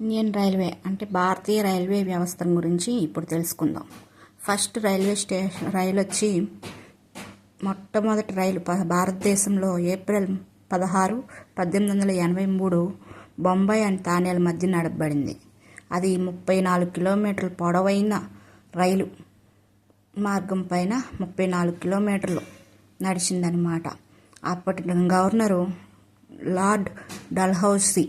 Indian railway అంటే భారతీయ railway వ్యవస్థ గురించి ఇప్పుడు తెలుసుకుందాం. ఫస్ట్ రైల్వే స్టేషన్ రైలు వచ్చి మొట్టమొదటి రైలు ప- భారతదేశంలో ఏప్రిల్ పదహారు పద్దెనిమిది వందల ఎనభై మూడు బొంబాయి అండ్ తానేల మధ్య నడపబడింది. అది ముప్పై నాలుగు కిలోమీటర్ల పొడవైన రైలు మార్గం పైన ముప్పై నాలుగు కిలోమీటర్లు నడిచిందనమాట అప్పటి గవర్నరు లార్డ్ డల్హౌసీ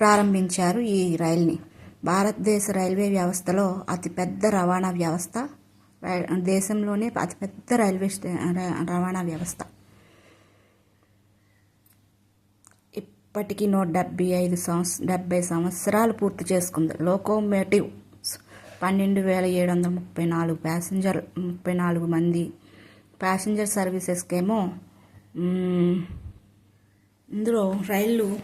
ప్రారంభించారు ఈ రైల్ని. భారతదేశ రైల్వే వ్యవస్థలో అతిపెద్ద రవాణా వ్యవస్థ రై- దేశంలోనే అతిపెద్ద రైల్వే రవాణా వ్యవస్థ. ఇప్పటికీ నూట డెబ్బై ఐదు సంవత్స డెబ్బై సంవత్సరాలు పూర్తి చేసుకుంది. లోకోమోటివ్ పన్నెండు వేల ఏడు వందల ముప్పై నాలుగు ప్యాసింజర్ ముప్పై నాలుగు మంది ప్యాసింజర్ సర్వీసెస్కేమో ఇందులో రైళ్ళు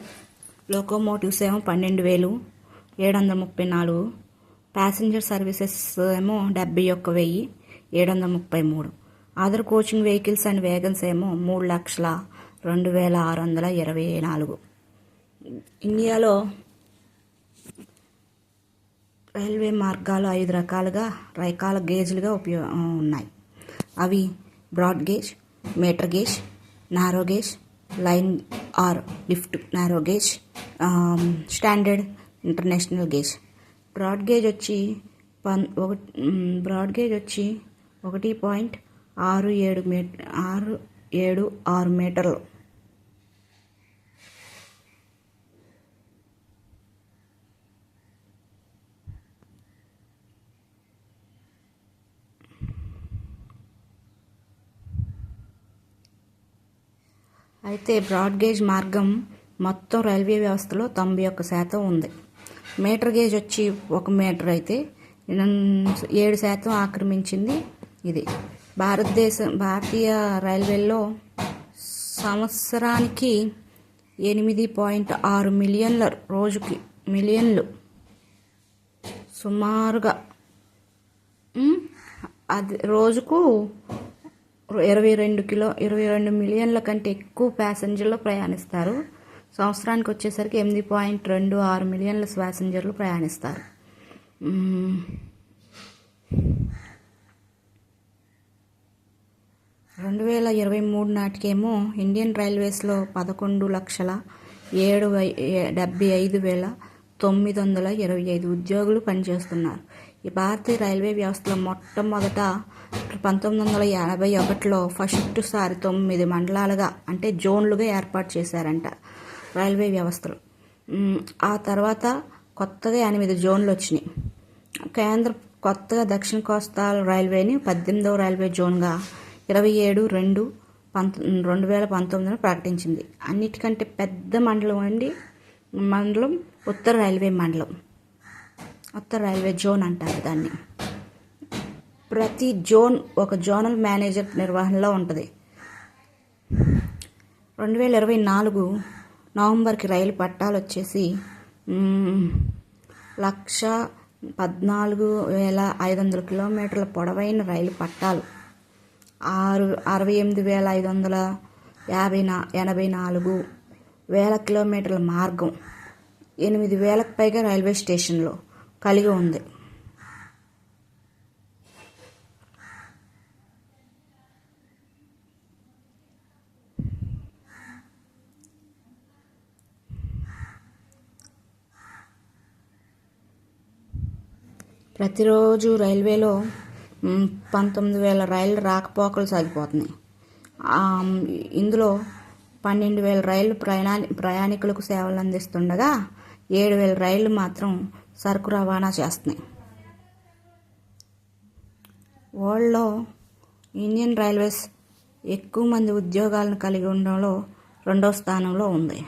లోకోమోటివ్స్ ఏమో పన్నెండు వేలు ఏడు వందల ముప్పై నాలుగు ప్యాసింజర్ సర్వీసెస్ ఏమో డెబ్బై ఒక్క వెయ్యి ఏడు వందల ముప్పై మూడు other coaching vehicles and wagons ఏమో మూడు లక్షల రెండు వేల ఆరు వందల ఇరవై నాలుగు. ఇండియాలో రైల్వే మార్గాలు ఐదు రకాలుగా రకాల గేజ్లుగా ఉపయో ఉన్నాయి. అవి broad gauge metre gauge narrow gauge line or lift narrow gauge standard international gauge. Broad gauge వచ్చి పన్ ఒక బ్రాడ్ గేజ్ వచ్చి ఒకటి పాయింట్ ఆరు ఏడు మీ ఆరు ఏడు ఆరు మీటర్లు. అయితే బ్రాడ్ గేజ్ మార్గం మొత్తం రైల్వే వ్యవస్థలో తొంభై ఒక్క శాతం ఉంది. మీటర్ గేజ్ వచ్చి ఒక మీటర్ అయితే ఏడు శాతం ఆక్రమించింది ఇది. భారతదేశం భారతీయ రైల్వేల్లో సంవత్సరానికి ఎనిమిది పాయింట్ ఆరు మిలియన్ల రోజుకి మిలియన్లు. సుమారుగా అది రోజుకు ఇరవై రెండు కిలో ఇరవై రెండు మిలియన్ల కంటే ఎక్కువ ప్యాసింజర్లు ప్రయాణిస్తారు. సంవత్సరానికి వచ్చేసరికి ఎనిమిది పాయింట్ రెండు ఆరు మిలియన్ల ప్యాసింజర్లు ప్రయాణిస్తారు. రెండు వేల ఇరవై మూడు నాటికేమో ఇండియన్ రైల్వేస్లో పదకొండు లక్షల ఏడు డెబ్బై ఐదు వేల తొమ్మిది వందల ఇరవై ఐదు ఉద్యోగులు పనిచేస్తున్నారు. ఈ భారతీయ రైల్వే వ్యవస్థలో మొట్టమొదట పంతొమ్మిది వందల ఎనభై ఒకటిలో ఫస్ట్ సారి తొమ్మిది మండలాలుగా అంటే జోన్లుగా ఏర్పాటు చేశారంట రైల్వే వ్యవస్థలు. ఆ తర్వాత కొత్తగా ఎనిమిది జోన్లు వచ్చినాయి. కేంద్ర కొత్తగా దక్షిణ కోస్తా రైల్వేని పద్దెనిమిదవ రైల్వే జోన్గా ఇరవై ఏడు రెండు పంత రెండు వేల పంతొమ్మిదిలో ప్రకటించింది. అన్నిటికంటే పెద్ద మండలం అండి మండలం ఉత్తర రైల్వే మండలం. ఉత్తర రైల్వే జోన్ అంటారు దాన్ని. ప్రతి జోన్ ఒక జోనల్ మేనేజర్ నిర్వహణలో ఉంటుంది. రెండు వేల ఇరవై నాలుగు నవంబర్కి రైలు పట్టాలు వచ్చేసి లక్ష పద్నాలుగు వేల ఐదు వందల కిలోమీటర్ల పొడవైన రైలు పట్టాలు. ఆరు అరవై ఎనిమిది వేల ఐదు వందల యాభై నా ఎనభై నాలుగు వేల కిలోమీటర్ల మార్గం ఎనిమిది వేలకు పైగా రైల్వే స్టేషన్లో కలిగి ఉంది. ప్రతిరోజు రైల్వేలో పంతొమ్మిది వేల రైళ్ళు రాకపోకలు సాగిపోతున్నాయి. ఇందులో పన్నెండు వేల రైళ్ళు ప్రయాణి ప్రయాణికులకు సేవలు అందిస్తుండగా ఏడు వేల రైళ్ళు మాత్రం సరుకు రవాణా చేస్తున్నాయి. వరల్డ్లో ఇండియన్ రైల్వేస్ ఎక్కువ మంది ఉద్యోగాలను కలిగి ఉండడంలో రెండో స్థానంలో ఉంది.